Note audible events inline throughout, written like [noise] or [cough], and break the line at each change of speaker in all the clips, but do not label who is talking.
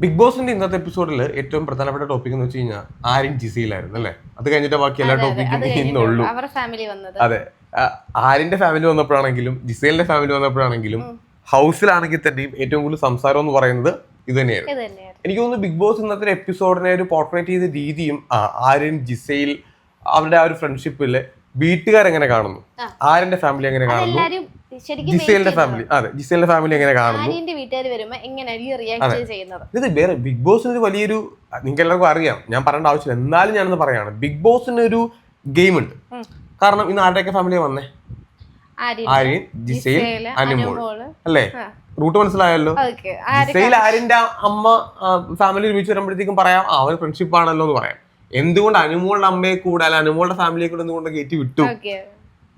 Big ബോസിന്റെ ഇന്നത്തെ എപ്പിസോഡിൽ ഏറ്റവും പ്രധാനപ്പെട്ട ടോപ്പിക് എന്ന് വെച്ച് കഴിഞ്ഞാൽ ആര്യൻ ജിസിയിലായിരുന്നു അല്ലേ? അത് കഴിഞ്ഞിട്ട് ബാക്കി എല്ലാ ടോപ്പിക്കും ഇന്നുള്ളു. അതെ. ആരിന്റെ ആര്യന്റെ ഫാമിലി വന്നപ്പോഴാണെങ്കിലും ജിസേലിന്റെ ഫാമിലി വന്നപ്പോഴാണെങ്കിലും ഹൗസിലാണെങ്കിൽ തന്നെയും ഏറ്റവും കൂടുതൽ സംസാരം എന്ന് പറയുന്നത് ഇത് തന്നെയായിരുന്നു. എനിക്ക് തോന്നുന്നു ബിഗ് ബോസ് ഇന്നത്തെ എപ്പിസോഡിനെ ഒരു പോർട്രേറ്റ് ചെയ്ത രീതിയും ആ, ആര്യൻ ജിസയിൽ അവരുടെ ആ ഒരു ഫ്രണ്ട്ഷിപ്പിൽ വീട്ടുകാരെങ്ങനെ കാണുന്നു. ആര്യന്റെ ഫാമിലി എങ്ങനെ കാണുന്നു? ജിസേലിന്റെ ഫാമിലി അതെ ജിസേലിന്റെ ഫാമിലി എങ്ങനെ കാണുന്നു.
ആര്യന്റെ വീട്ടുകാർ വരുമ്പോ എങ്ങനെയായിരിക്കും റിയാക്ട് ചെയ്യുന്നത്?
ഇത് വേറെ ബിഗ് ബോസിന് ഒരു വലിയൊരു നിങ്ങൾക്ക് എല്ലാവർക്കും അറിയാം ഞാൻ പറയേണ്ട ആവശ്യമില്ല. എന്നാലും ഞാനൊന്ന് പറയാണ് ബിഗ് ബോസിന് ഒരു ഗെയിം ഉണ്ട്. കാരണം ഇന്ന് ആരുടെയൊക്കെ ഫാമിലി വന്നേ?
ആര്യൻ.
ജിസേൽ അനുമോൾ. അല്ലേ? റൂട്ട് മനസ്സിലായല്ലോ? ജിസേൽ ആര്യന്റെ അമ്മ ഫാമിലി ഒരുമിച്ച് വരുമ്പോഴത്തേക്കും പറയാം ആ ഒരു ഫ്രണ്ട്ഷിപ്പ് ആണല്ലോ എന്ന് പറയാം. എന്തുകൊണ്ട് അനുമോളുടെ അമ്മയെ കൂടെ അല്ല അനുമോളുടെ ഫാമിലിയെ കൂടെ എന്തുകൊണ്ട് കയറ്റി വിട്ടു?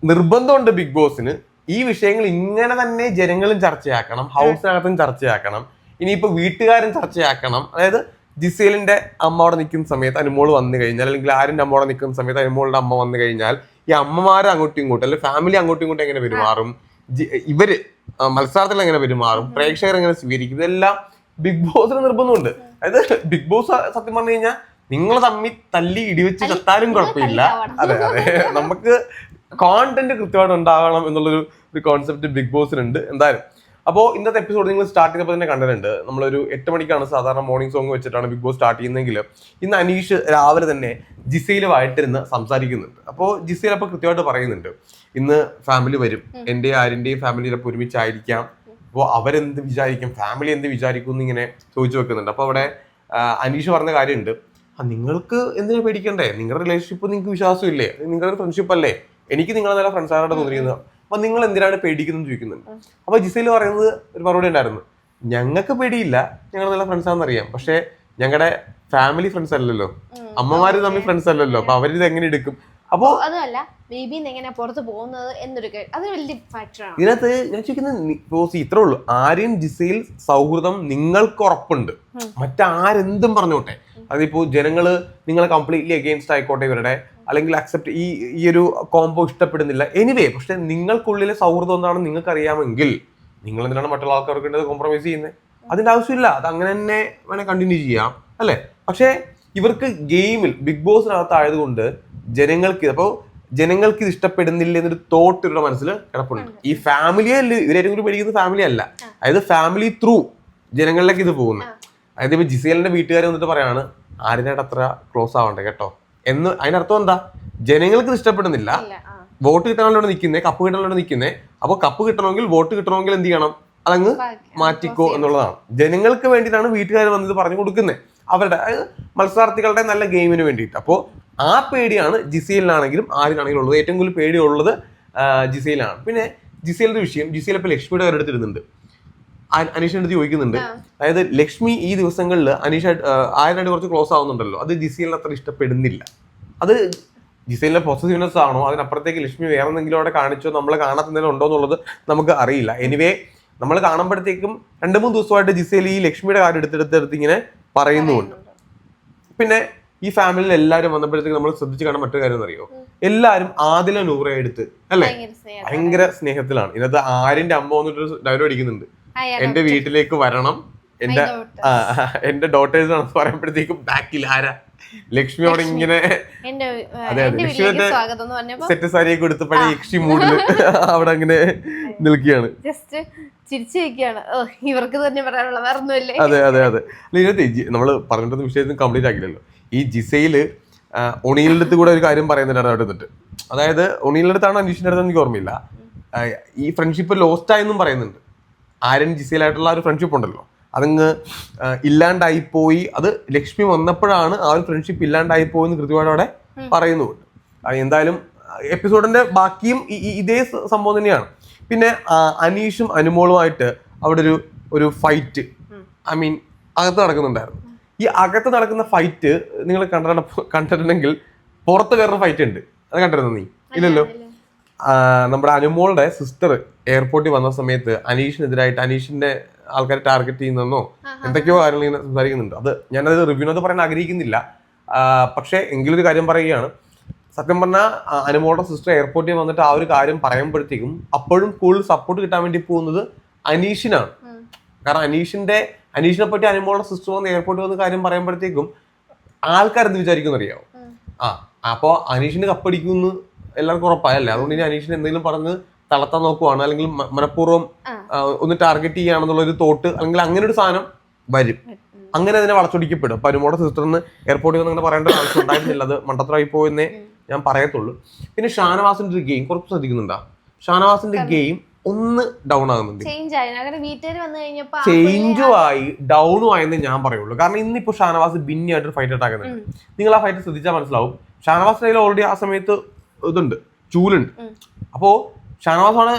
നിർബന്ധമുണ്ട് ബിഗ് ബോസിന് ഈ വിഷയങ്ങൾ ഇങ്ങനെ തന്നെ ജനങ്ങളും ചർച്ചയാക്കണം ഹൗസിനകത്തും ചർച്ചയാക്കണം ഇനിയിപ്പോ വീട്ടുകാരും ചർച്ചയാക്കണം. അതായത് ജിസേലിന്റെ അമ്മ അവിടെ നിൽക്കുന്ന സമയത്ത് അനുമോൾ വന്നു കഴിഞ്ഞാൽ അല്ലെങ്കിൽ ആരിന്റെ അമ്മ അവിടെ നിൽക്കുന്ന സമയത്ത് അനുമോളുടെ അമ്മ വന്നു കഴിഞ്ഞാൽ ഈ അമ്മമാർ അങ്ങോട്ടും ഇങ്ങോട്ടും അല്ലെങ്കിൽ ഫാമിലി അങ്ങോട്ടും ഇങ്ങോട്ടും എങ്ങനെ പെരുമാറും? ഇവർ മത്സരത്തിൽ എങ്ങനെ പെരുമാറും? പ്രേക്ഷകർ എങ്ങനെ സ്വീകരിക്കും? ഇതെല്ലാം ബിഗ് ബോസിന് നിർബന്ധമുണ്ട്. അതായത് ബിഗ് ബോസ് സത്യം പറഞ്ഞു കഴിഞ്ഞാൽ നിങ്ങൾ തമ്മിൽ തല്ലി ഇടിവെച്ച് ചത്താലും കുഴപ്പമില്ല. അതെ അതെ. നമുക്ക് കോണ്ടന്റ് കൃത്യമായിട്ട് ഉണ്ടാകണം എന്നുള്ളൊരു ഒരു കോൺസെപ്റ്റ് ബിഗ് ബോസിനുണ്ട് എന്തായാലും. അപ്പോൾ ഇന്നത്തെ എപ്പിസോഡ് നിങ്ങൾ സ്റ്റാർട്ട് ചെയ്തപ്പോൾ തന്നെ കണ്ടിട്ടുണ്ട്. നമ്മളൊരു എട്ട് മണിക്കാണ് സാധാരണ മോർണിംഗ് സോങ് വെച്ചിട്ടാണ് ബിഗ് ബോസ് സ്റ്റാർട്ട് ചെയ്യുന്നതെങ്കിൽ ഇന്ന് അനീഷ് രാവിലെ തന്നെ ജിസയിലുമായിട്ടിരുന്ന് സംസാരിക്കുന്നുണ്ട്. അപ്പോൾ ജിസയിൽ അപ്പോൾ കൃത്യമായിട്ട് പറയുന്നുണ്ട്. ഇന്ന് ഫാമിലി വരും. എന്റെ ആരിന്റെയും ഫാമിലിയിലപ്പോൾ ഒരുമിച്ചായിരിക്കാം. അപ്പോൾ അവരെന്ത് വിചാരിക്കും? ഫാമിലി എന്ത് വിചാരിക്കും എന്നിങ്ങനെ ചോദിച്ചു വെക്കുന്നുണ്ട്. അപ്പോൾ അവിടെ അനീഷ് പറഞ്ഞ കാര്യമുണ്ട്. ആ നിങ്ങൾക്ക് എന്തിനാ പേടിക്കണ്ടേ? നിങ്ങളുടെ റിലേഷൻഷിപ്പ് നിങ്ങൾക്ക് വിശ്വാസമില്ലേ? നിങ്ങളുടെ ഫ്രണ്ട്ഷിപ്പ് അല്ലേ? എനിക്ക് നിങ്ങളെ നല്ല ഫ്രണ്ട്സ് ആയിട്ട് തോന്നിയിരിക്കുന്നത്. അപ്പൊ നിങ്ങൾ എന്തിനാണ് പേടിക്കുന്നത് ചോദിക്കുന്നുണ്ട്. അപ്പൊ ജിസയിൽ പറയുന്നത് ഒരു മറുപടി ഉണ്ടായിരുന്നു. ഞങ്ങൾക്ക് പേടിയില്ല ഞങ്ങൾ നല്ല ഫ്രണ്ട്സ് ആണെന്ന് അറിയാം. പക്ഷെ ഞങ്ങളുടെ ഫാമിലി ഫ്രണ്ട്സ് അല്ലല്ലോ. അമ്മമാര് തമ്മിൽ ഫ്രണ്ട്സ് അല്ലല്ലോ. അപ്പൊ അവരിത് എങ്ങനെ എടുക്കും? അപ്പോ
അതല്ല എങ്ങനെ പുറത്ത് പോകുന്നത് എന്നൊരു അത് വലിയ ഫാക്ടറാണ്
ഇതിനകത്ത് ഞാൻ ചോദിക്കുന്നത് ഇത്രേ ഉള്ളൂ. ആര്യൻ ജിസയിൽ സൗഹൃദം നിങ്ങൾക്ക് ഉറപ്പുണ്ട് മറ്റാരെന്തും പറഞ്ഞോട്ടെ. അതിപ്പോ ജനങ്ങൾ നിങ്ങളെ കംപ്ലീറ്റ്ലി അഗെയിൻസ്റ്റ് ആയിക്കോട്ടെ ഇവരുടെ അല്ലെങ്കിൽ അക്സെപ്റ്റ് ഈ ഈ ഒരു കോംബോ ഇഷ്ടപ്പെടുന്നില്ല. എനിവേ പക്ഷെ നിങ്ങൾക്കുള്ളിലെ സൗഹൃദം എന്താണെന്ന് നിങ്ങൾക്ക് അറിയാമെങ്കിൽ നിങ്ങൾ എന്തിനാണ് മറ്റുള്ള ആൾക്കാർക്ക് കോംപ്രമൈസ് ചെയ്യുന്നത് അതിന്റെ ആവശ്യമില്ല. അത് അങ്ങനെ തന്നെ വേണേൽ കണ്ടിന്യൂ ചെയ്യാം അല്ലെ? പക്ഷേ ഇവർക്ക് ഗെയിമിൽ ബിഗ് ബോസിനകത്ത് ആയതുകൊണ്ട് ജനങ്ങൾക്ക് അപ്പോൾ ജനങ്ങൾക്ക് ഇത് ഇഷ്ടപ്പെടുന്നില്ല എന്നൊരു തോട്ട് ഇവരുടെ മനസ്സിൽ കിടപ്പുണ്ട്. ഈ ഫാമിലിയെ ഇവരേറ്റവും കൂടി പേടിക്കുന്ന ഫാമിലി അല്ല. അതായത് ഫാമിലി ത്രൂ ജനങ്ങളിലേക്ക് ഇത് പോകുന്നു. അതായത് ഇപ്പൊ ജിസേലിന്റെ വീട്ടുകാർ വന്നിട്ട് പറയാണ് ആരിനായിട്ട് അത്ര ക്ലോസ് ആവണ്ടേ കേട്ടോ? എന്ന് അതിനർത്ഥം എന്താ? ജനങ്ങൾക്ക് ഇഷ്ടപ്പെടുന്നില്ല. വോട്ട് കിട്ടാനുള്ള നിൽക്കുന്നേ കപ്പ് കിട്ടാനുള്ള നിൽക്കുന്നേ അപ്പോൾ കപ്പ് കിട്ടണമെങ്കിൽ വോട്ട് കിട്ടണമെങ്കിൽ എന്ത് ചെയ്യണം? അതങ്ങ് മാറ്റിക്കോ എന്നുള്ളതാണ്. ജനങ്ങൾക്ക് വേണ്ടിയിട്ടാണ് വീട്ടുകാർ വന്നത് പറഞ്ഞു കൊടുക്കുന്നത് അവരുടെ മത്സരാർത്ഥികളുടെ നല്ല ഗെയിമിന് വേണ്ടിയിട്ട്. അപ്പോൾ ആ പേടിയാണ് ജിസയിലാണെങ്കിലും ആരിലാണെങ്കിലും ഉള്ളത്. ഏറ്റവും കൂടുതൽ പേടിയുള്ളത് ജിസിയിലാണ് പിന്നെ ജിസിയിലൊരു വിഷയം ജിസയിൽ ഇപ്പോൾ ലക്ഷ്മിയുടെ കാര്യം അടുത്ത് ചോദിക്കുന്നുണ്ട്. അതായത് ലക്ഷ്മി ഈ ദിവസങ്ങളിൽ അനീഷ ആര്യനായിട്ട് കുറച്ച് ക്ലോസ് ആവുന്നുണ്ടല്ലോ. അത് ജിസീലിന് അത്ര ഇഷ്ടപ്പെടുന്നില്ല. അത് ജിസൈലിന്റെ പോസിറ്റീവ്നെസ് ആണോ? അതിനപ്പുറത്തേക്ക് ലക്ഷ്മി വേറെ എന്തെങ്കിലും അവിടെ കാണിച്ചോ? നമ്മൾ കാണാത്ത എന്തെങ്കിലും ഉണ്ടോ എന്നുള്ളത് നമുക്ക് അറിയില്ല. എനിവേ നമ്മൾ കാണുമ്പോഴത്തേക്കും രണ്ട് മൂന്ന് ദിവസമായിട്ട് ജിസൈൽ ഈ ലക്ഷ്മിയുടെ കാര്യം എടുത്തെടുത്തെടുത്ത് ഇങ്ങനെ പറയുന്നുമുണ്ട്. പിന്നെ ഈ ഫാമിലിയിൽ എല്ലാവരും വന്നപ്പോഴത്തേക്ക് നമ്മൾ ശ്രദ്ധിച്ച് കാണാൻ മറ്റൊരു കാര്യം അറിയോ എല്ലാവരും ആദില നൂറെ എടുത്ത് അല്ലേ?
ഭയങ്കര സ്നേഹം
ഭയങ്കര സ്നേഹത്തിലാണ്. ഇതിനകത്ത് ആരിന്റെ അമ്മ വന്നിട്ട് ഡയലോഗ് അടിക്കുന്നുണ്ട്. എന്റെ വീട്ടിലേക്ക് വരണം. എന്റെ എന്റെ ഡോട്ടേഴ്സ് ആണെന്ന് പറയുമ്പോഴത്തേക്കും ബാക്കിൽ ആരാ? ലക്ഷ്മിയോട് ഇങ്ങനെ
അതെ
അതെ,
എന്റെ
ലക്ഷ്മി
വീട്ടിലേക്ക് സ്വാഗതം എന്ന് പറഞ്ഞപ്പോ
സെറ്റ് സാരിയൊക്കെ എടുത്തപ്പോഴേ ലക്ഷ്മി മൂഡിൽ [laughs] അവിടെ അങ്ങനെ നിൽക്കുകയാണ്.
ജസ്റ്റ് ഇവർക്ക് തന്നെ പറയാനുള്ള
അതെ അതെ അതെ. അല്ല ഇതിനകത്ത് നമ്മൾ പറഞ്ഞിട്ടൊന്നും പറഞ്ഞിട്ട് വിഷയത്തിന് കംപ്ലീറ്റ് ആക്കില്ലല്ലോ ഈ ജിസയിൽ ഒണിയിലെ അടുത്ത് കൂടെ ഒരു കാര്യം പറയുന്നുണ്ട് അവിടെ നിന്നിട്ട് അതായത് ഒണിയിലിന്റെ അടുത്താണ് അനീഷിന്റെ അടുത്ത് എനിക്ക് ഓർമ്മയില്ല. ഈ ഫ്രണ്ട്ഷിപ്പ് ലോസ്റ്റ് ആയെന്നും പറയുന്നുണ്ട്. ആര്യൻ ജിസയിലായിട്ടുള്ള ഒരു ഫ്രണ്ട്ഷിപ്പ് ഉണ്ടല്ലോ. അതങ്ങ് ഇല്ലാണ്ടായിപ്പോയി. ഇല്ലാണ്ടായി പോയി അത് ലക്ഷ്മി വന്നപ്പോഴാണ് ആ ഒരു ഫ്രണ്ട്ഷിപ്പ് ഇല്ലാണ്ടായി പോയെന്ന് കൃത്യമായിട്ട് അവിടെ പറയുന്നുണ്ട്. എന്തായാലും എപ്പിസോഡിന്റെ ബാക്കിയും ഇതേ സംഭവം തന്നെയാണ്. പിന്നെ അനീഷും അനുമോളുമായിട്ട് അവിടെ ഒരു ഒരു ഫൈറ്റ് ഐ മീൻ അകത്ത് നടക്കുന്നുണ്ടായിരുന്നു. ഈ അകത്ത് നടക്കുന്ന ഫൈറ്റ് നിങ്ങൾ കണ്ട കണ്ടിട്ടുണ്ടെങ്കിൽ പുറത്ത് കയറുന്ന ഫൈറ്റ് ഉണ്ട്. അത് കണ്ടിരുന്നു നീ? ഇല്ലല്ലോ? നമ്മുടെ അനുമോളുടെ സിസ്റ്റർ എയർപോർട്ടിൽ വന്ന സമയത്ത് അനീഷിനെതിരായിട്ട് അനീഷിന്റെ ആൾക്കാരെ ടാർഗറ്റ് ചെയ്യുന്നെന്നോ എന്തൊക്കെയോ കാര്യങ്ങൾ ഇങ്ങനെ സംസാരിക്കുന്നുണ്ട്. അത് ഞാനത് റിവ്യൂനത് പറയാൻ ആഗ്രഹിക്കുന്നില്ല. പക്ഷേ എങ്കിലും ഒരു കാര്യം പറയുകയാണ്. സത്യം പറഞ്ഞാൽ അനുമോളുടെ സിസ്റ്റർ എയർപോർട്ടിൽ വന്നിട്ട് ആ ഒരു കാര്യം പറയുമ്പോഴത്തേക്കും അപ്പോഴും കൂടുതൽ സപ്പോർട്ട് കിട്ടാൻ വേണ്ടി പോകുന്നത് അനീഷിനാണ്. കാരണം അനീഷിന്റെ അനീഷിനെ പറ്റി അനുമോളുടെ സിസ്റ്റർ വന്ന് എയർപോർട്ടിൽ വന്ന് കാര്യം പറയുമ്പോഴത്തേക്കും ആൾക്കാരെന്ത് എന്ത് വിചാരിക്കും അറിയാമോ ആ അപ്പോ അനീഷിന് കപ്പടിക്കുമെന്ന് എല്ലാവർക്കും ഉറപ്പായല്ലേ? അതുകൊണ്ട് ഇനി അനീഷിന് എന്തെങ്കിലും പറഞ്ഞ് തളർത്താൻ നോക്കുവാണ്. അല്ലെങ്കിൽ മനഃപൂർവം ഒന്ന് ടാർഗറ്റ് ചെയ്യുകയാണെന്നുള്ള ഒരു തോട്ട് അല്ലെങ്കിൽ അങ്ങനെ ഒരു സാധനം വരും. അങ്ങനെ അതിനെ വളച്ചൊടിക്കപ്പെടും. അപ്പൊ അനുമോടെ സിസ്റ്ററിന് എയർപോർട്ടിൽ വന്ന് അങ്ങനെ പറയേണ്ട ആവശ്യം ഉണ്ടായിരുന്നില്ല. അത് മണ്ടത്തരമായി പോയെന്നേ ഞാൻ പറയത്തുള്ളൂ. പിന്നെ ഷാനവാസിന്റെ ഒരു ഗെയിം കുറച്ച് ശ്രദ്ധിക്കുന്നുണ്ടാ? ഷാനവാസിന്റെ ഗെയിം ഒന്ന് ഡൗൺ ആകുന്നുണ്ട്.
ചേഞ്ചും ആയി.
ഡൗണും ആയെന്ന് ഞാൻ പറയുള്ളൂ. കാരണം ഇന്നിപ്പോ ഷാനവാസ് ബിന്നിയായിട്ട് ഫൈറ്റ് അറ്റാക്കുന്നുണ്ട് നിങ്ങൾ ആ ഫൈറ്റ് ശ്രദ്ധിച്ചാൽ മനസ്സിലാവും. ഷാനവാസ് കയ്യിൽ ഓൾറെഡി ആ സമയത്ത് ഇതുണ്ട്. ചൂലുണ്ട്. അപ്പോ ഷാനവാസാണ്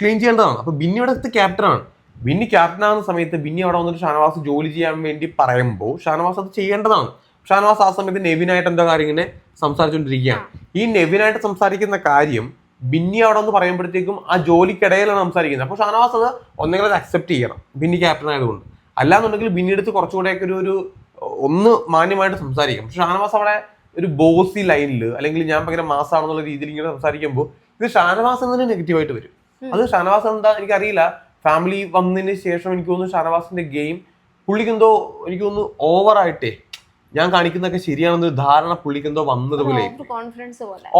ക്ലീൻ ചെയ്യേണ്ടതാണ്. അപ്പൊ ബിന്നി ഇവിടെ ക്യാപ്റ്റനാണ് ബിന്നി ക്യാപ്റ്റൻ ആകുന്ന സമയത്ത് ബിന്നി അവിടെ വന്നിട്ട് ഷാനവാസ് ജോലി ചെയ്യാൻ വേണ്ടി പറയുമ്പോൾ ഷാനവാസ് അത് ചെയ്യേണ്ടതാണ്. ഷാനവാസ് ആ സമയത്ത് നെവിനായിട്ട് എന്തോ കാര്യം ഇങ്ങനെ സംസാരിച്ചുകൊണ്ടിരിക്കുകയാണ് ഈ നെവിനായിട്ട് സംസാരിക്കുന്ന കാര്യം ബിന്നി അവിടെ ഒന്ന് പറയുമ്പോഴത്തേക്കും ആ ജോലിക്കിടയിലാണ് സംസാരിക്കുന്നത്. അപ്പോൾ ഷാനവാസ് അത് ഒന്നെങ്കിലും അത് അക്സെപ്റ്റ് ചെയ്യണം. ബിന്നി ക്യാപ്റ്റൻ ആയതുകൊണ്ട്. അല്ലാന്നുണ്ടെങ്കിൽ ബിന്നി എടുത്ത് കുറച്ചുകൂടെയൊക്കെ ഒരു ഒരു ഒന്ന് മാന്യമായിട്ട് സംസാരിക്കും. പക്ഷെ ഷാനവാസ് അവിടെ ഒരു ബോസി ലൈനിൽ അല്ലെങ്കിൽ ഞാൻ ഭയങ്കര മാസാണെന്നുള്ള രീതിയിൽ ഇങ്ങനെ സംസാരിക്കുമ്പോൾ ഇത് ഷാനവാസ് എന്നതിന് നെഗറ്റീവായിട്ട് വരും. അത് ഷാനവാസ് എന്താ എനിക്കറിയില്ല. ഫാമിലി വന്നതിന് ശേഷം എനിക്ക് തോന്നുന്നു ഷാനവാസിന്റെ ഗെയിം പുള്ളിക്ക് എന്തോ എനിക്ക് തോന്നുന്നു ഓവറായിട്ടേ ഞാൻ കാണിക്കുന്നതൊക്കെ ശരിയാണെന്നൊരു ധാരണ പുള്ളിക്ക് എന്തോ വന്നതുപോലെ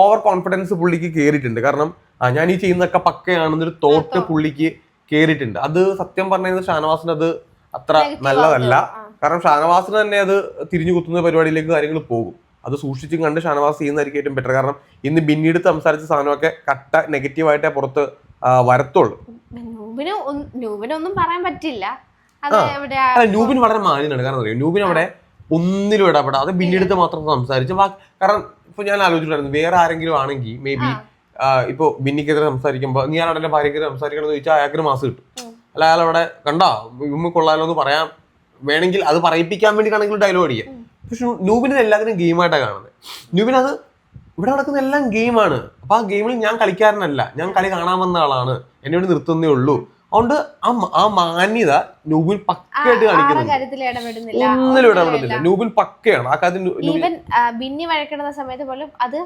ഓവർ കോൺഫിഡൻസ് പുള്ളിക്ക് കയറിയിട്ടുണ്ട് കാരണം ഞാൻ ഈ ചെയ്യുന്നതൊക്കെ പക്കയാണെന്നൊരു തോട്ട് പുള്ളിക്ക് കയറിയിട്ടുണ്ട് അത് സത്യം പറഞ്ഞത് ഷാനവാസിന് അത് അത്ര നല്ലതല്ല. കാരണം ഷാനവാസിന് തന്നെ അത് തിരിഞ്ഞു കുത്തുന്ന പരിപാടിയിലേക്ക് കാര്യങ്ങൾ പോകും. അത് സൂക്ഷിച്ചും കണ്ട് ഷാനവാസ് ചെയ്യുന്നതായിരിക്കും ഏറ്റവും ബെറ്റർ കാരണം ഇന്ന് പിന്നീട് സംസാരിച്ച സാധനമൊക്കെ കട്ട നെഗറ്റീവായിട്ടേ പുറത്ത് വരത്തുള്ളൂ.
നൂബിന് ഒന്ന്- നൂബിനൊന്നും പറയാൻ പറ്റില്ല.
വളരെ മാന്യനാണ് കാരണം അറിയോ? നൂബിന് അവിടെ ഒന്നിലും ഇടപെടാം. അത് പിന്നീട് മാത്രം സംസാരിച്ച് കാരണം ഇപ്പൊ ഞാൻ ആലോചിച്ചിട്ടുണ്ടായിരുന്നു വേറെ ആരെങ്കിലും ആണെങ്കിൽ മേ ബി ഇപ്പൊ ബിന്നിക്കെതിരെ സംസാരിക്കുമ്പോൾ നീ അയാളുടെ ഭാര്യക്കെതിരെ സംസാരിക്കണം എന്ന് ചോദിച്ചാൽ അയാൾക്ക് മാസം കിട്ടും. അല്ല അയാൾ അവിടെ കണ്ടാ ഉമ്മ കൊള്ളാലോ എന്ന് പറയാൻ വേണമെങ്കിൽ അത് പറയിപ്പിക്കാൻ വേണ്ടി കാണെങ്കിലും ഡയലോഗ് അടിക്കാം പക്ഷെ നൂബിന് എല്ലാത്തിനും ഗെയിമായിട്ടാണ് കാണുന്നത് നൂബിനത് അത് ഇവിടെ നടക്കുന്ന എല്ലാം ഗെയിമാണ് അപ്പൊ ആ ഗെയിമിൽ ഞാൻ കളിക്കാരനല്ല. ഞാൻ കളി കാണാൻ വന്ന ആളാണ്. എന്നെ ഇവിടെ നിർത്തുന്നേ ഉള്ളൂ. അതുകൊണ്ട് ആ ആ മാന്യത നൂബിൽ പക്കയായിട്ട്
കാണിക്കുന്നു
കാണിക്കുന്നുണ്ട്. ഒന്നിലും ഇടപെടുന്നില്ല. നൂബിൽ പക്കയാണ്. ആ കാര്യത്തിൽ
ഈവൻ ബിന്നി വഴക്കിടുന്ന സമയത്ത് പോലും അത്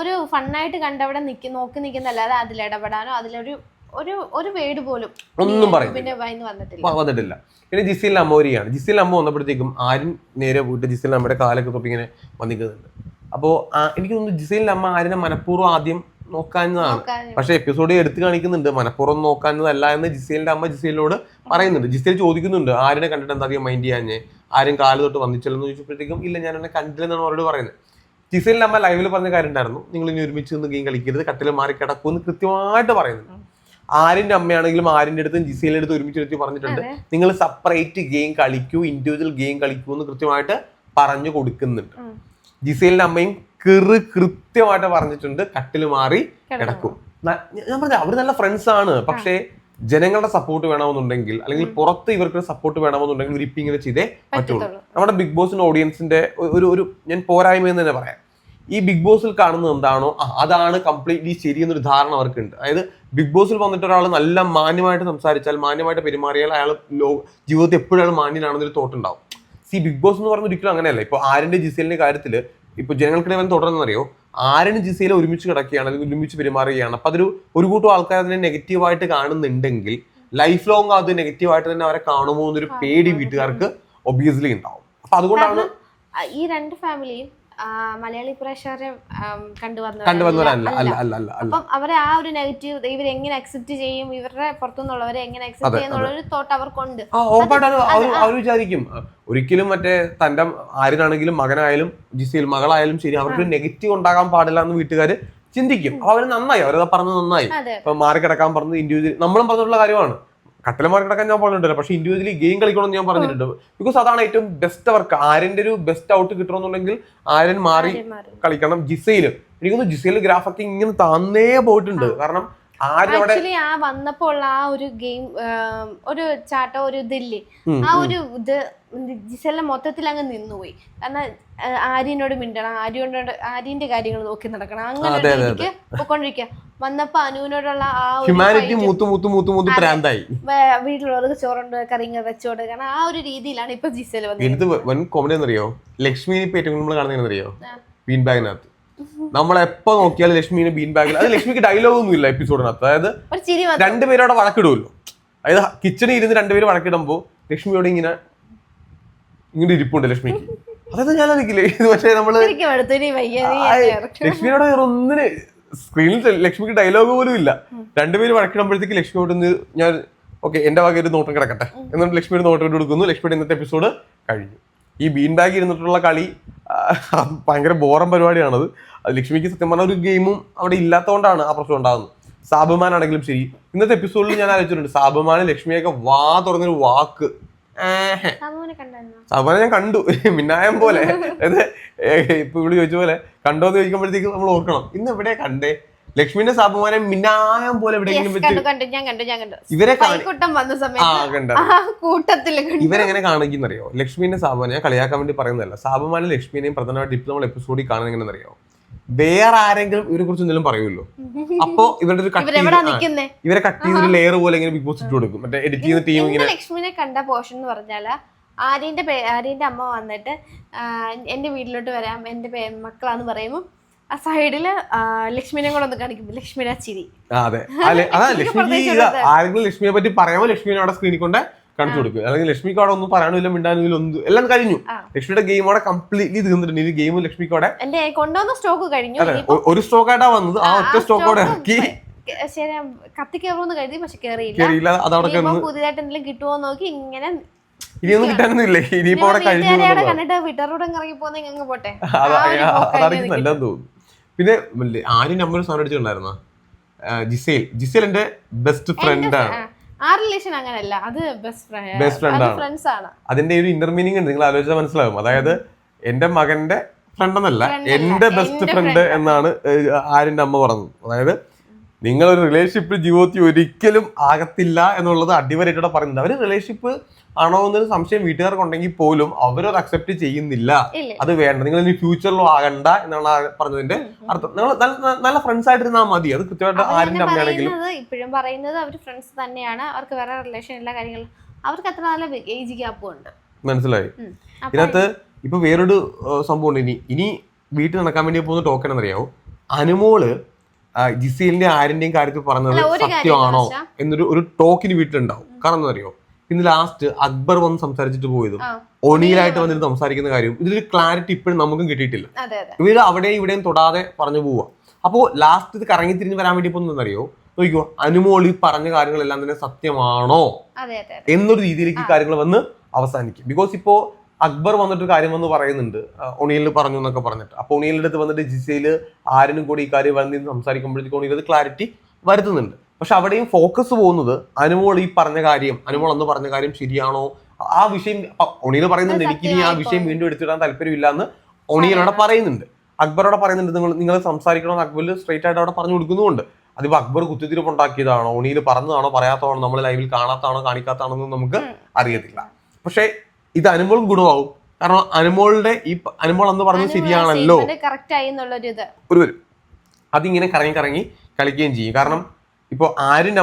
ഒരു ഫണ്ണായിട്ട് കണ്ടവിടെ നിക്ക് നോക്കി നിൽക്കുന്നല്ലാതെ അതിൽ ഇടപെടാനോ അതിലൊരു ഒരു ഒരു വേർഡ് പോലും
ഒന്നും പറയുന്നില്ല.
പിന്നെ വായിന്ന് വന്നിട്ടില്ല.
വന്നിട്ടില്ല. പിന്നെ ജിസിൽ അമ്മോരിയാണ്. ജിസിൽ അമ്മ വന്നപ്പോഴത്തേക്കും ആരും നേരെ പോയിട്ട് ജിസിൽ അമ്മയുടെ കാലൊക്കെ തൊട്ട് ഇങ്ങനെ വന്നിക്കുന്നുണ്ട്. അപ്പോൾ എനിക്ക് തോന്നുന്നു ജിസിൽ അമ്മ ആരിനെ മനഃപൂർവം ആദ്യം
നോക്കാനാണ്
പക്ഷെ എപ്പിസോഡ് എടുത്തു കാണിക്കുന്നുണ്ട്. മനഃപൂർവം നോക്കാവുന്നതല്ല എന്ന് ജിസേലിന്റെ അമ്മ ജിസേലിനോട് പറയുന്നുണ്ട്. ജിസേൽ ചോദിക്കുന്നുണ്ട് ആരിനെ കണ്ടിട്ട് എന്താ അധികം മൈൻഡ് ചെയ്യാഞ്ഞേ? ആരും കാൽ തൊട്ട് വന്നിച്ചല്ലെന്ന് ചോദിച്ചപ്പോഴത്തേക്കും ഇല്ല ഞാൻ എന്നെ കണ്ടില്ലെന്നാണ് അവരോട് പറയുന്നത്. ജിസേലിന്റെ അമ്മ ലൈവിൽ പറഞ്ഞ കാര്യം ഉണ്ടായിരുന്നു. നിങ്ങൾ ഇനി ഒരുമിച്ച് നിന്ന് ഗെയിം കളിക്കരുത്. കട്ടിൽ മാറി കിടക്കുമെന്ന് കൃത്യമായിട്ട് പറയുന്നുണ്ട്. ആരിന്റെ അമ്മയാണെങ്കിലും ആരിന്റെ അടുത്തും ജിസയിലെ അടുത്ത് ഒരുമിച്ച് എടുത്ത് പറഞ്ഞിട്ടുണ്ട്. നിങ്ങൾ സെപ്പറേറ്റ് ഗെയിം കളിക്കൂ ഇൻഡിവിജ്വൽ ഗെയിം കളിക്കൂ എന്ന് കൃത്യമായിട്ട് പറഞ്ഞു കൊടുക്കുന്നുണ്ട്. ജിസയിലിന്റെ അമ്മയും കിറ് കൃത്യമായിട്ട് പറഞ്ഞിട്ടുണ്ട് കട്ടിൽ മാറി കിടക്കും. ഞാൻ പറഞ്ഞ അവർ നല്ല ഫ്രണ്ട്സ് ആണ്. പക്ഷേ ജനങ്ങളുടെ സപ്പോർട്ട് വേണമെന്നുണ്ടെങ്കിൽ അല്ലെങ്കിൽ പുറത്ത് ഇവർക്ക് സപ്പോർട്ട് വേണമെന്നുണ്ടെങ്കിൽ ഇവർ ഇപ്പം ഇങ്ങനെ ചെയ്തേ പറ്റുള്ളൂ. നമ്മുടെ ബിഗ് ബോസിന്റെ ഓഡിയൻസിന്റെ ഒരു ഒരു ഞാൻ പോരായ്മ എന്ന് തന്നെ പറയാം. ഈ ബിഗ് ബോസിൽ കാണുന്നത് എന്താണോ അതാണ് കംപ്ലീറ്റ്ലി ശരിയെന്നൊരു ധാരണ അവർക്കുണ്ട്. അതായത് ബിഗ് ബോസിൽ വന്നിട്ട് ഒരാൾ നല്ല മാന്യമായിട്ട് സംസാരിച്ചാൽ മാന്യമായിട്ട് പെരുമാറിയാൽ അയാൾ ലോ ജീവിതത്തിൽ എപ്പോഴും അയാൾ മാന്യനാണെന്നൊരു തോട്ടുണ്ടാവും സി ബിഗ് ബോസ് എന്ന് പറഞ്ഞ ഒരിക്കലും അങ്ങനെയല്ല. ഇപ്പോൾ ആരിന്റെ ജിസേലിന്റെ കാര്യത്തിൽ ഇപ്പോൾ ജനങ്ങൾക്കിടെ അവൻ തുടരുന്നറിയോ ആരിന് ജിസയിൽ ഒരുമിച്ച് കിടക്കുകയാണ് അല്ലെങ്കിൽ ഒരുമിച്ച് പെരുമാറുകയാണ്. അപ്പോൾ അതൊരു ഒരു കൂട്ടം ആൾക്കാർ അതിനെ നെഗറ്റീവായിട്ട് കാണുന്നുണ്ടെങ്കിൽ ലൈഫ് ലോങ് അത് നെഗറ്റീവായിട്ട് തന്നെ അവരെ കാണുമോ എന്നൊരു പേടി വീട്ടുകാർക്ക് ഒബിയസ്ലി ഉണ്ടാവും. അപ്പൊ അതുകൊണ്ടാണ്
ഈ രണ്ട് ഫാമിലിയും മലയാളി പ്രേക്ഷകരെ കണ്ടുവന്ന
കണ്ടുവന്നവരല്ല അല്ല അല്ല.
അപ്പം അവരെ ആ ഒരു നെഗറ്റീവ് ഇവർ എങ്ങനെ അക്സെപ്റ്റ് ചെയ്യും ഇവരുടെ പുറത്തുനിന്നുള്ളവരെ എങ്ങനെ അക്സെപ്റ്റ് ചെയ്യും എന്നുള്ളൊരു തോട്ട് അവർക്കുണ്ട്.
ഉറപ്പായിട്ട് അവർ വിചാരിക്കും. ഒരിക്കലും മറ്റേ തന്റെ ആരിനാണെങ്കിലും മകനായാലും ജിസിയിൽ മകളായാലും ശരി അവർക്ക് നെഗറ്റീവ് ഉണ്ടാകാൻ പാടില്ല എന്ന് വീട്ടുകാർ ചിന്തിക്കും. അവർ അവർ നന്നായി അവരത് പറഞ്ഞത് നന്നായി. ഇപ്പൊ മാറി കിടക്കാൻ പറഞ്ഞത് ഇൻഡിവിജ്വൽ നമ്മളും പറഞ്ഞിട്ടുള്ള കാര്യമാണ്. കട്ടില മാറി കിടക്കാൻ ഞാൻ പറഞ്ഞിട്ടില്ല. പക്ഷെ ഇൻഡിവിജ്വലി ഗെയിം കളിക്കണം എന്ന് ഞാൻ പറഞ്ഞിട്ടുണ്ട്. ബിക്കോസ് അതാണ് ഏറ്റവും ബെസ്റ്റ് വർക്ക് ആര്യന്റെ ഒരു ബെസ്റ്റ് ഔട്ട് കിട്ടണമെന്നുണ്ടെങ്കിൽ ആര്യൻ മാറി കളിക്കണം ജിസയിലും എനിക്ക് തോന്നുന്നു ജിസയിൽ ഗ്രാഫൊക്കെ ഇങ്ങനെ തന്നേ പോയിട്ടുണ്ട്. കാരണം
ആക്ച്വലി ആ വന്നപ്പോൾ ഉള്ള ആ ഒരു ഗെയിം ഒരു ചാട്ടോ ഒരു ഇതില്ലേ? ആ ഒരു ഇത് ജിസെല്ല മൊത്തത്തിൽ അങ്ങ് നിന്നുപോയി. കാരണം ആര്യനോട് മിണ്ടണം ആര്യനോട് ആര്യന്റെ കാര്യങ്ങൾ നോക്കി നടക്കണം. അങ്ങനെ
അതെ,
രീതിക്ക് വന്നപ്പോ അനുവിനോടുള്ള ആ
ഹ്യൂമാനിറ്റി മൂത്ത് മൂത്ത് മൂത്ത് മൂത്ത് പ്രാന്തായി.
വീട്ടിലുള്ളവർക്ക് ചോറുണ്ട് കറിങ്ങ വെച്ചോട് കാരണം ആ ഒരു രീതിയിലാണ് ഇപ്പൊ ജിസെൽ വന്നത്.
വൻ കോമഡി എന്നറിയോ ലക്ഷ്മി ഇപ്പൊ ഏറ്റവും നമ്മൾ
കാണുന്നതെന്നറിയോ
വീൻ ബാഗിനകത്ത് നമ്മൾ എപ്പോ നോക്കിയാലും ലക്ഷ്മിനെ ബീൻ ബാഗിൽ അത് ലക്ഷ്മിക്ക് ഡയലോഗ് ഒന്നും ഇല്ല എപ്പിസോഡിനകത്ത് അതായത്
രണ്ടുപേരോടെ
രണ്ടുപേരും അവിടെ വഴക്കിടുമല്ലോ അതായത് കിച്ചണിൽ ഇരുന്ന് രണ്ടുപേര് വഴക്കിടുമ്പോൾ ലക്ഷ്മിയോട് ഇങ്ങനെ ഇങ്ങനെ ഇരിപ്പുണ്ട് ലക്ഷ്മിക്ക്. അതായത് ഞാൻ അറിയില്ലേ ഇത് പക്ഷേ
നമ്മൾ
ലക്ഷ്മിയോട് ഒന്നിന് സ്ക്രീനിൽ ലക്ഷ്മിക്ക് ഡയലോഗ് പോലും ഇല്ല. രണ്ടുപേരും വഴക്കിടുമ്പോഴത്തേക്ക് ലക്ഷ്മിയോട് ഞാൻ ഓക്കെ എന്റെ വകയിൽ നോട്ടം കിടക്കട്ടെ. എന്നിട്ട് ലക്ഷ്മിയുടെ നോട്ടം ഇട്ട് കൊടുക്കുന്നു. ലക്ഷ്മിയുടെ ഇന്നത്തെ എപ്പിസോഡ് കഴിഞ്ഞു. ഈ ബീൻ ബാഗ് ഇരുന്നിട്ടുള്ള കളി ഭയങ്കര ബോറം പരിപാടിയാണത്. അത് ലക്ഷ്മിക്ക് സത്യം പറഞ്ഞ ഒരു ഗെയിമും അവിടെ ഇല്ലാത്തതുകൊണ്ടാണ് ആ പ്രശ്നം ഉണ്ടാകുന്നത് സാബുമാൻ ആണെങ്കിലും ശരി. ഇന്നത്തെ എപ്പിസോഡിൽ ഞാൻ ആലോചിച്ചിട്ടുണ്ട്. സാബുമാന് ലക്ഷ്മിയൊക്കെ വാ തുറന്നൊരു വാക്ക്? സാബുമാനെ ഞാൻ കണ്ടു. മിന്നായം പോലെ. [laughs] അതായത് ഇപ്പൊ ഇവിടെ ചോദിച്ച പോലെ കണ്ടോ എന്ന് ചോദിക്കുമ്പോഴത്തേക്ക് നമ്മൾ ഓർക്കണം. ഇന്ന് എവിടെയാ കണ്ടേ? ലക്ഷ്മിന്റെ സാബുമാനെ മിന്നായം പോലെ എവിടെയെങ്കിലും ഇവരെ ഇവരെങ്ങനെ കാണിക്കുന്നറിയോ ലക്ഷ്മിന്റെ സാബുമാനെ ഞാൻ കളിയാക്കാൻ വേണ്ടി പറയുന്നതല്ല. സാബുമാനും ലക്ഷ്മിനെയും പ്രധാനമായിട്ട് ഇപ്പൊ നമ്മൾ എപ്പിസോഡിൽ കാണുന്ന എങ്ങനെയെന്നറിയോ വേറെ ആരെങ്കിലും ഇവരെ കുറിച്ച് എന്തെങ്കിലും പറയുമല്ലോ? അപ്പോ ഇവരുടെ ഒരു കട്ട് ചെയ്ത് ഇവരെ കട്ട് ചെയ്തൊരു ലെയർ പോലെ ഇങ്ങനെ ബിഗ് ബോസ് ഇട്ട് കൊടുക്കും. മറ്റേ എഡിറ്റ് ചെയ്യുന്ന ടീം ഇങ്ങനെ
ലക്ഷ്മിനെ കണ്ട പോർഷൻ എന്ന് പറഞ്ഞാൽ ആര്യന്റെ ആര്യന്റെ അമ്മ വന്നിട്ട് എന്റെ വീട്ടിലോട്ട് വരാം എന്റെ മക്കളാന്ന് പറയുമ്പോൾ ആ സൈഡിൽ ലക്ഷ്മിനെ കൂടെ ഒന്ന് കാണിക്കും ലക്ഷ്മിയുടെ ചിരി.
അതെ. അതാ ലക്ഷ്മിക്ക്
പ്രത്യേകിച്ച്
ആരെങ്കിലും ലക്ഷ്മിയെ പറ്റി പറയാമോ ലക്ഷ്മിനെ അവിടെ സ്ക്രീനിൽ കൊണ്ട് കാണിച്ചു കൊടുക്കും. അല്ലെങ്കിൽ ലക്ഷ്മിക്ക് അവിടെ ഒന്നും പറയാനില്ല മിണ്ടാനില്ല ഒന്നും എല്ലാം കഴിഞ്ഞു. ലക്ഷ്മിയുടെ ഗെയിം അവിടെ കംപ്ലീറ്റ്ലി തീർന്നിട്ടുണ്ട്. ഇനി ഗെയിം ലക്ഷ്മിക്ക് അവിടെ
കൊണ്ടുവന്ന സ്റ്റോക്ക് കഴിഞ്ഞു.
ഒരു സ്റ്റോക്ക് ആയിട്ടാ വന്നത്. ആ ഒറ്റ സ്റ്റോക്ക് അവിടെ ഇറക്കി
ശരി കത്തി കയറുമെന്ന് കരുതി പക്ഷെ കേറിയില്ല.
കയറിയില്ല അതവിടെ
പുതിയതായിട്ട് എന്തെങ്കിലും കിട്ടുമോ നോക്കി ഇങ്ങനെ
ഇനിയൊന്നും കിട്ടാനൊന്നുമില്ല? ഇനിയിപ്പോ അവിടെ കഴിഞ്ഞു.
കണ്ടിട്ട് വീട്ടുകാരോടെ ഇറങ്ങി പോകുന്നെങ്കിൽ പോട്ടെ.
അതായിരിക്കും നല്ലതെന്ന് തോന്നുന്നു. പിന്നെ ആരും നമ്പർ സാധനം അടിച്ചിട്ടുണ്ടായിരുന്ന ജിസേൽ. ജിസേൽ എന്റെ ബെസ്റ്റ് ഫ്രണ്ട് ആണ്.
ആ, റിലേഷൻ അങ്ങനല്ല അത് ബെസ്റ്റ് ഫ്രണ്ട്
ആണ്.
ഫ്രണ്ട്സ് ആണ്.
അതിന്റെ ഒരു ഇന്റർ മീനിങ് ഉണ്ട്. നിങ്ങൾ ആലോചിച്ചാൽ മനസ്സിലാവും. അതായത് എന്റെ മകന്റെ ഫ്രണ്ട് എന്നല്ല എന്റെ ബെസ്റ്റ് ഫ്രണ്ട് എന്നാണ് ആര്യന്റെ അമ്മ പറഞ്ഞത്. അതായത് നിങ്ങൾ ഒരു റിലേഷൻഷിപ്പ് ജീവിതത്തിൽ ഒരിക്കലും ആകത്തില്ല എന്നുള്ളത് അടിവരായിട്ടൂടെ പറയുന്നുണ്ട്. അവർ റിലേഷൻഷിപ്പ് ആണോ എന്നൊരു സംശയം വീട്ടുകാർക്ക് ഉണ്ടെങ്കിൽ പോലും അവരത് അക്സെപ്റ്റ് ചെയ്യുന്നില്ല. അത് വേണ്ട. നിങ്ങൾ ഇനി ഫ്യൂച്ചറിലും ആകണ്ട എന്നാണ് പറഞ്ഞതിന്റെ അർത്ഥം. നിങ്ങൾ നല്ല- ഫ്രണ്ട്സ് ആയിട്ടിരുന്നാൽ മതി. അത് കൃത്യമായിട്ട്
ആരെങ്കിലും
അമ്മയാണെങ്കിലും.
ഇപ്പോഴും പറയുന്നത് അവർ ഫ്രണ്ട്സ് തന്നെയാണ്. അവർക്ക് വേറെ റിലേഷൻ എല്ലാ കാര്യങ്ങളും. അവർക്ക് അത്ര നല്ല ഏജ് ഗ്യാപ്പും ഉണ്ട്.
മനസ്സിലായി. ഇതിനകത്ത് ഇപ്പൊ വേറൊരു സംഭവം ഉണ്ട്. ഇനി ഇനി വീട്ടിൽ നടക്കാൻ വേണ്ടി പോകുന്ന ടോക്കൺ എന്നറിയാവോ? അനുമോൾ ജിസേലിന്റെ ആരിന്റെയും കാര്യത്തിൽ പറഞ്ഞത് സത്യമാണോ എന്നൊരു ഒരു ടോക്കിന് വീട്ടിലുണ്ടാവും. കാരണം എന്താ അറിയോ ഇന്ന് ലാസ്റ്റ് അക്ബർ വന്ന് സംസാരിച്ചിട്ട് പോയതും. ഒണിയിലായിട്ട് വന്നിട്ട് സംസാരിക്കുന്ന കാര്യവും ഇതിലൊരു ക്ലാരിറ്റി ഇപ്പോഴും നമുക്കും കിട്ടിയിട്ടില്ല. ഇവർ അവിടെയും ഇവിടെയും തൊടാതെ പറഞ്ഞു പോവുക അപ്പോ ലാസ്റ്റ് ഇത് കറങ്ങി തിരിഞ്ഞ് വരാൻ വേണ്ടി പോകുന്നറിയോ നോക്കിക്കോ അനുമോൾ ഈ പറഞ്ഞ കാര്യങ്ങളെല്ലാം തന്നെ സത്യമാണോ? എന്നൊരു രീതിയിലേക്ക് ഈ കാര്യങ്ങൾ വന്ന് അവസാനിക്കും. ബിക്കോസ് ഇപ്പോ അക്ബർ വന്നിട്ട് കാര്യം വന്ന് പറയുന്നുണ്ട്. ഒണിയലിൽ പറഞ്ഞു എന്നൊക്കെ പറഞ്ഞിട്ട്. അപ്പൊ ഒണിയലിന്റെ അടുത്ത് വന്നിട്ട് ജിസയിൽ ആരിനും കൂടി ഈ കാര്യം വന്ന് സംസാരിക്കുമ്പോഴത്തേക്ക് ഒണിയിൽ ക്ലാരിറ്റി വരുത്തുന്നുണ്ട്. പക്ഷെ അവിടെയും ഫോക്കസ് പോകുന്നത് അനുമോൾ ഈ പറഞ്ഞ കാര്യം അനുമോൾ അന്ന് പറഞ്ഞ കാര്യം ശരിയാണോ? ആ വിഷയം ഒണിയിൽ പറയുന്നുണ്ട്
അത്
എനിക്ക് ഇനി ആ വിഷയം വീണ്ടും എടുത്തിടാൻ താല്പര്യമില്ല എന്ന് അവിടെ പറയുന്നുണ്ട്. അക്ബറോടെ പറയുന്നുണ്ട് നിങ്ങൾ നിങ്ങൾ സംസാരിക്കണമെന്ന് അക്ബറിൽ സ്ട്രേറ്റ് ആയിട്ട് അവിടെ പറഞ്ഞു കൊടുക്കുന്നുമുണ്ട്. അതിപ്പോ അക്ബർ കുത്തിത്തിരിപ്പ് ഉണ്ടാക്കിയതാണോ? ഒണിയിൽ പറഞ്ഞതാണോ? പറയാത്തതാണോ? നമ്മൾ ലൈവിൽ കാണാത്തതാണോ? കാണിക്കാത്താണോ എന്ന് നമുക്ക് അറിയത്തില്ല. പക്ഷേ ഇത് അനുമോൾ ഗുണമാവും. കാരണം അനുമോളുടെ ഈ അനുമോൾ എന്ന് പറഞ്ഞത് ശരിയാണല്ലോ. ഒരു വരും. അതിങ്ങനെ കറങ്ങി കറങ്ങി കളിക്കുകയും ചെയ്യും. കാരണം ഇപ്പോൾ ആരും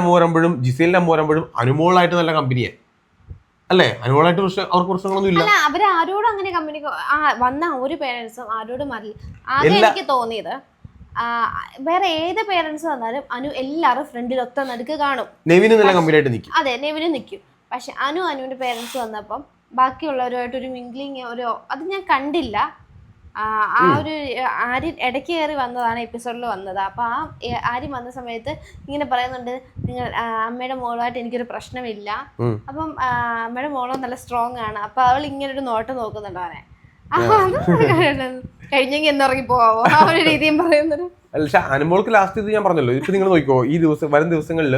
ജിസേലിന്റെ അമ്മ വരുമ്പോഴും അനുമോളായിട്ട് നല്ല കമ്പനിയാണ് അല്ലേ? അനുകൂലമായിട്ട് പ്രശ്നം അവർക്ക് പ്രശ്നങ്ങളൊന്നും ഇല്ല.
അവർ ആരോടും അങ്ങനെ കമ്പനി ആ വന്ന ഒരു പേരൻസും ആരോടും അറിയില്ല. ആകെ എനിക്ക് തോന്നിയത് വേറെ ഏത് പേരൻസ് വന്നാലും അനു എല്ലാവരും ഫ്രണ്ടിൽ ഒത്ത നടുക്ക് കാണും.
നെവിന് നല്ല കമ്പനിയായിട്ട് നിൽക്കും
അതെ നെവിന് നിൽക്കും പക്ഷെ അനു അനുവിന്റെ പേരൻസ് വന്നപ്പം ബാക്കിയുള്ളവരുമായിട്ട് ഒരു മിംഗ്ലിങ് ഒരു അത് ഞാൻ കണ്ടില്ല. ആ ഒരു ആര്യൻ ഇടയ്ക്ക് കയറി വന്നതാണ് എപ്പിസോഡിൽ വന്നത്. അപ്പോൾ ആ ആര്യൻ വന്ന സമയത്ത് ഇങ്ങനെ പറയുന്നുണ്ട് നിങ്ങൾ അമ്മയുടെ മോളുമായിട്ട് എനിക്കൊരു പ്രശ്നമില്ല. അപ്പം അമ്മയുടെ മോളോ നല്ല സ്ട്രോങ് ആണ്. അപ്പൊ അവൾ ഇങ്ങനെ ഒരു നോട്ട് നോക്കുന്നുണ്ട് അവനെ. കഴിഞ്ഞെങ്കിൽ എന്നിറങ്ങി പോവാമോ ആ ഒരു രീതിയും പറയുന്നത്
അല്ല പക്ഷെ അനുമോൾക്ക് ലാസ്റ്റ് ഇത് ഞാൻ പറഞ്ഞല്ലോ. ഇപ്പൊ നിങ്ങൾ നോക്കിക്കോ ഈ ദിവസം വരും ദിവസങ്ങളിൽ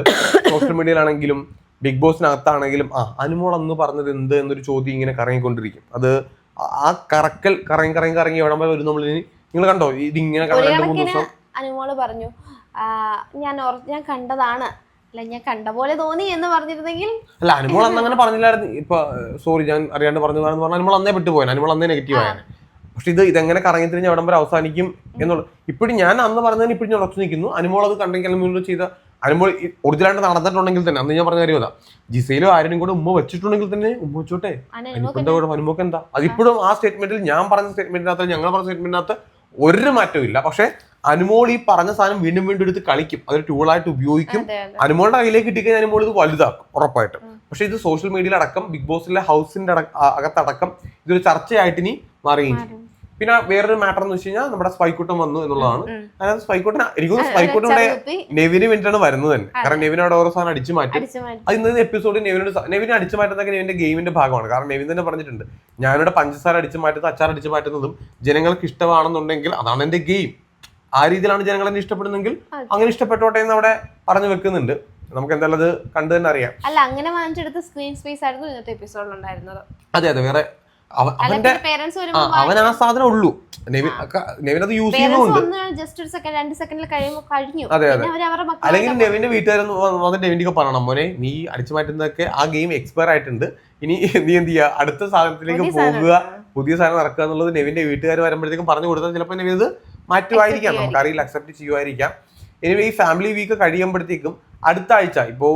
സോഷ്യൽ മീഡിയയിലാണെങ്കിലും ബിഗ് ബോസിനകത്താണെങ്കിലും ആ അനുമോൾ അന്ന് പറഞ്ഞത് എന്ത് എന്നൊരു ചോദ്യം ഇങ്ങനെ കറങ്ങിക്കൊണ്ടിരിക്കും. അത് ആ- കറക്കൽ കറങ്ങി കറങ്ങി കറങ്ങി എവിടെ വരെ നമ്മൾ നിങ്ങൾ കണ്ടോ? ഇത് ഇങ്ങനെ
ഒരു
രണ്ട് മൂന്ന് ദിവസം.
അനുമോൾ പറഞ്ഞു ഞാൻ ഞാൻ കണ്ടതാണ്. അല്ല ഞാൻ കണ്ട പോലെ തോന്നി എന്ന് പറഞ്ഞിരുന്നെങ്കിൽ
അല്ല അനുമോൾ അന്ന് അങ്ങനെ പറഞ്ഞില്ലായിരുന്നു. ഇപ്പൊ സോറി ഞാൻ അറിയാണ്ട് പറഞ്ഞു പറഞ്ഞാൽ അനുമോൾ അന്നേ പെട്ടുപോയാൻ അനുമോൾ അന്നേ നെഗറ്റീവ് ആയാണ് പക്ഷെ ഇത് ഇതെങ്ങനെ കറങ്ങി തിരിഞ്ഞ് എവിടം വരെ അവസാനിക്കും എന്നുള്ളത് ഇപ്പോഴും ഞാൻ അന്ന് പറഞ്ഞതിന് ഇപ്പോഴും ഞാൻ ഉറച്ചു നിൽക്കുന്നു. അനുമോൾ അത് കണ്ടെങ്കിൽ അല്ലെങ്കിൽ ചെയ്ത അനുമോൾ ഒറിജിനലായിട്ട് നടന്നിട്ടുണ്ടെങ്കിൽ തന്നെ അന്ന് ഞാൻ പറഞ്ഞ കാര്യം അതാ ജിസയിലും ആരും കൂടെ ഉമ്മ വെച്ചിട്ടുണ്ടെങ്കിൽ തന്നെ ഉമ്മ വെച്ചോട്ടെ.
അനു
അനുമോക്ക് എന്താ? അതിപ്പോഴും ആ സ്റ്റേറ്റ്മെന്റിൽ ഞാൻ പറഞ്ഞ സ്റ്റേറ്റ്മെന്റിനകത്ത് ഞങ്ങൾ പറഞ്ഞ സ്റ്റേറ്റ്മെന്റിനകത്ത് ഒരു മാറ്റവും ഇല്ല. പക്ഷെ അനുമോൾ ഈ പറഞ്ഞ സാധനം വീണ്ടും വീണ്ടും എടുത്ത് കളിക്കും. അതൊരു ടൂളായിട്ട് ഉപയോഗിക്കും. അനുമോളുടെ കയ്യിലേക്ക് കിട്ടിക്കഴിഞ്ഞാൽ അനുമോൾ ഇത് വലുതാക്കും ഉറപ്പായിട്ടും. പക്ഷെ ഇത് സോഷ്യൽ മീഡിയയിലടക്കം ബിഗ് ബോസിലെ ഹൗസിന്റെ അടക്ക- അകത്തടക്കം ഇതൊരു ചർച്ചയായിട്ട് ഇനി മാറുകയും ചെയ്യും. പിന്നെ വേറൊരു മാറ്റർ എന്ന് വെച്ച് കഴിഞ്ഞാൽ നമ്മുടെ സ്പൈക്കൂട്ടം വന്നു എന്നുള്ളതാണ്. അതായത് സ്പൈക്കൂട്ടൻ എനിക്ക്
ചവിട്ടി
നെവിന് വേണ്ടിയിട്ടാണ് വരുന്നത് തന്നെ. കാരണം നെവിൻ അവിടെ ഓരോ സാധനം അടിച്ചു മാറ്റും. അത് ഇന്നത്തെ എപ്പിസോഡ് നെവിനോട് നെവിനെ അടിച്ചു മാറ്റുന്നതൊക്കെ നെവിന്റെ ഗെയിമിന്റെ ഭാഗമാണ്. കാരണം നെവിൻ തന്നെ പറഞ്ഞിട്ടുണ്ട് ഞാനിവിടെ പഞ്ചസാര അടിച്ചു മാറ്റുന്നത് അച്ചാർ അടിച്ചു മാറ്റുന്നതും ജനങ്ങൾക്ക് ഇഷ്ടമാണെന്നുണ്ടെങ്കിൽ അതാണ് എന്റെ ഗെയിം. ആ രീതിയിലാണ് ജനങ്ങൾ എന്നെ ഇഷ്ടപ്പെടുന്നെങ്കിൽ അങ്ങനെ ഇഷ്ടപ്പെട്ടോട്ടെ എന്ന് അവിടെ പറഞ്ഞു വെക്കുന്നുണ്ട്. നമുക്ക് എന്തായാലും അത് കണ്ടു തന്നെ അറിയാം.
അല്ല അങ്ങനെ വാങ്ങിച്ചെടുത്ത സ്ക്രീൻ സ്പേസ് ആയിരുന്നു ഇന്നത്തെ എപ്പിസോഡിൽ ഉണ്ടായിരുന്നത്.
അതെ അതെ വേറെ അവന്റെ അവൻ ആ സാധനം ഉള്ളൂ. നെവിൻ അത് യൂസ് ചെയ്യുന്നുണ്ട്.
ജസ്റ്റ് ഒരു സെക്കൻഡ് രണ്ട് സെക്കൻഡിൽ കഴിയുമ്പോൾ കഴിഞ്ഞു.
അതെ,
പിന്നെ അവർ അവരുടെ
അല്ലെങ്കിൽ നെവിന്റെ വീട്ടുകാരൊന്ന് വന്നിട്ട് നെവിന്റെ പറയണം മോനെ നീ അടിച്ചു മാറ്റുന്നതൊക്കെ ആ ഗെയിം എക്സ്പയർ ആയിട്ടുണ്ട്. ഇനി നീ എന്ത് ചെയ്യുക അടുത്ത സാധനത്തിലേക്ക് പോകുക. പുതിയ സാധനം നടക്കുക എന്നുള്ളത് നെവിന്റെ വീട്ടുകാർ വരുമ്പോഴത്തേക്കും പറഞ്ഞു കൊടുത്താൽ ചിലപ്പോൾ നെവിൻ ഇത് മാറ്റുമായിരിക്കാം. നമുക്കറിയില്ല അക്സെപ്റ്റ് ചെയ്യുമായിരിക്കാം. എനിവേ ഈ ഫാമിലി വീക്ക് കഴിയുമ്പോഴത്തേക്കും അടുത്ത ആഴ്ച ഇപ്പോ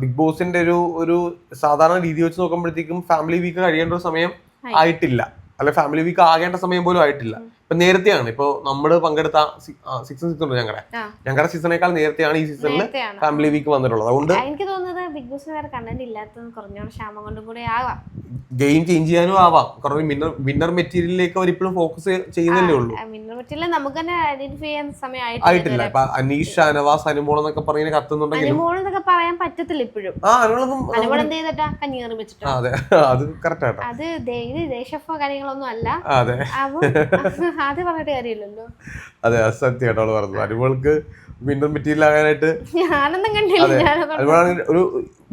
ബിഗ് ബോസിന്റെ ഒരു ഒരു സാധാരണ രീതി വെച്ച് നോക്കുമ്പോഴത്തേക്കും ഫാമിലി വീക്ക് കഴിയേണ്ട ഒരു സമയം. ആയിട്ടില്ല. അല്ലെ ഫാമിലി വീക്ക് ആകേണ്ട സമയം പോലും ആയിട്ടില്ല. ഇപ്പൊ നേരത്തെയാണ്. ഇപ്പൊ നമ്മൾ പങ്കെടുത്ത സീസൺ സിക്സ് ഉണ്ട് ഞങ്ങളുടെ ഞങ്ങളുടെ സീസണേക്കാൾ നേരത്തെയാണ് ഈ സീസണിൽ ഫാമിലി വീക്ക് വന്നിട്ടുള്ളത്. അതുകൊണ്ട്
എനിക്ക് തോന്നുന്നത് ബിഗ് ബോസിന് വേറെ കണ്ടന്റ് ഇല്ലാത്തത് കുറഞ്ഞോളം ക്ഷാമം കൊണ്ടും കൂടെ ആവാം.
ഗെയിം ചേഞ്ച് ചെയ്യാനും ആവാം. കാരണം വിന്നർ വിന്നർ മെറ്റീരിയലിലേക്ക് അവർ ഇപ്പോഴും ഫോക്കസ് ചെയ്യുന്നല്ലേ ഉള്ളൂ.
വിന്നർ മെറ്റീരിയൽ നമുക്ക് തന്നെ ഐഡന്റിഫൈ ചെയ്യാൻ സമയം
ആയിട്ടില്ല ഇപ്പൊ അനീഷ് അനവാസ് അനുമോൾ എന്നൊക്കെ പറഞ്ഞ കത്തുന്നുണ്ടെങ്കിൽ
അനുമോൾ എന്നൊക്കെ പറയാൻ പറ്റത്തില്ല ഇപ്പോഴും.
ആ
അനുമോൾ എന്ത് ചെയ്തിട്ടാ? കഞ്ഞി വെച്ചിട്ടോ.
അതെ. അത് കറക്റ്റ് ആട്ടോ.
അത് ഇത് ദേശഫോ കാര്യങ്ങളൊന്നും അല്ല.
അതെ.
അപ്പൊ അത് പറഞ്ഞിട്ട് കാര്യമില്ലല്ലോ.
അതെ അത് പറഞ്ഞു അവൾ പറഞ്ഞത്. മെറ്റീരിയൽ ആകാനായിട്ട്
ഞാനൊന്നും കണ്ടില്ല
അതെ. ഒരു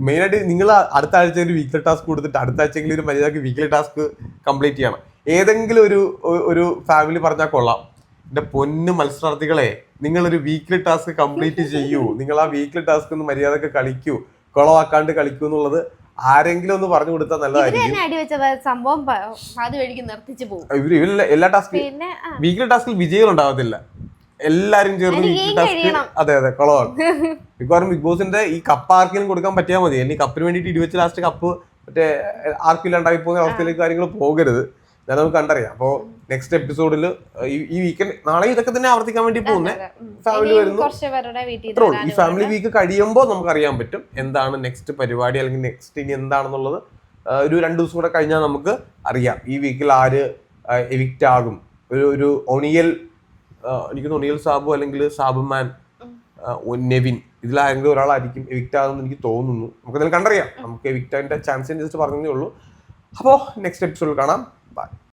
മെയിൻ ആയിട്ട് നിങ്ങൾ അടുത്ത ആഴ്ച ഒരു വീക്ക്ലി ടാസ്ക് കൊടുത്തിട്ട് അടുത്ത ആഴ്ചയെങ്കിലും ഒരു മര്യാദയ്ക്ക് വീക്ക്ലി ടാസ്ക് കംപ്ലീറ്റ് ചെയ്യണം. ഏതെങ്കിലും ഒരു ഒരു ഫാമിലി പറഞ്ഞാൽ കൊള്ളാം. എന്റെ പൊന്ന് മത്സരാർത്ഥികളെ നിങ്ങൾ ഒരു വീക്ക്ലി ടാസ്ക് കംപ്ലീറ്റ് ചെയ്യൂ. നിങ്ങൾ ആ വീക്ക്ലി ടാസ്ക് ഒന്ന് മര്യാദയ്ക്ക് കളിക്കൂ. കുളവാക്കാണ്ട് കളിക്കൂ എന്നുള്ളത് ആരെങ്കിലും ഒന്ന് പറഞ്ഞു കൊടുത്താൽ നല്ലതായിരിക്കും.
അടി സംഭവം പ- അത് വഴിക്ക് നിർത്തിച്ചു പോകും
ഇവർ ഇവർ എല്ലാ ടാസ്കും വീക്ക്ലി ടാസ്കിൽ വിജയം ഉണ്ടാവത്തില്ല. എല്ലാരും ചേർന്ന് ടാസ്ക്. അതെ അതെ കൊളവാണ്. മിക്കവാറും ബിഗ് ബോസിന്റെ ഈ കപ്പ് ആർക്കെങ്കിലും കൊടുക്കാൻ പറ്റിയാൽ മതി. അല്ലെങ്കിൽ കപ്പിന് വേണ്ടിയിട്ട് ഇടിവെച്ച ലാസ്റ്റ് കപ്പ് മറ്റേ ആർക്കില്ലാണ്ടായി പോകുന്ന അവസ്ഥയിലേക്ക് കാര്യങ്ങൾ പോകരുത്. ഞാൻ നമുക്ക് കണ്ടറിയാം. അപ്പോ നെക്സ്റ്റ് എപ്പിസോഡിൽ ഈ വീക്കെൻഡ് നാളെ ഇതൊക്കെ തന്നെ ആവർത്തിക്കാൻ വേണ്ടി പോകുന്നേ.
ഇനിയും
വരുന്നു. ഈ ഫാമിലി വീക്ക് കഴിയുമ്പോൾ നമുക്ക് അറിയാൻ പറ്റും എന്താണ് നെക്സ്റ്റ് പരിപാടി അല്ലെങ്കിൽ നെക്സ്റ്റ് ഇനി എന്താണെന്നുള്ളത്. ഒരു രണ്ട് ദിവസം കൂടെ കഴിഞ്ഞാൽ നമുക്ക് അറിയാം. ഈ വീക്കിൽ ആര് എവിക്റ്റ് ആകും. ഒരു ഒരു ഒണിയൽ എനിക്ക് ഒണിയൽ സാബു അല്ലെങ്കിൽ സാബുമാൻ നെവിൻ ഇതിലാരെങ്കിലും ഒരാളായിരിക്കും എവിക്റ്റ് ആകുമെന്ന് എനിക്ക് തോന്നുന്നു. നമുക്ക് ഇതിൽ കണ്ടറിയാം നമുക്ക് എവിക്റ്റ് ആൻഡ് ചാൻസ് ജസ്റ്റ് പറഞ്ഞതേ ഉള്ളൂ. അപ്പോൾ നെക്സ്റ്റ് എപ്പിസോഡിൽ കാണാം. ബൈ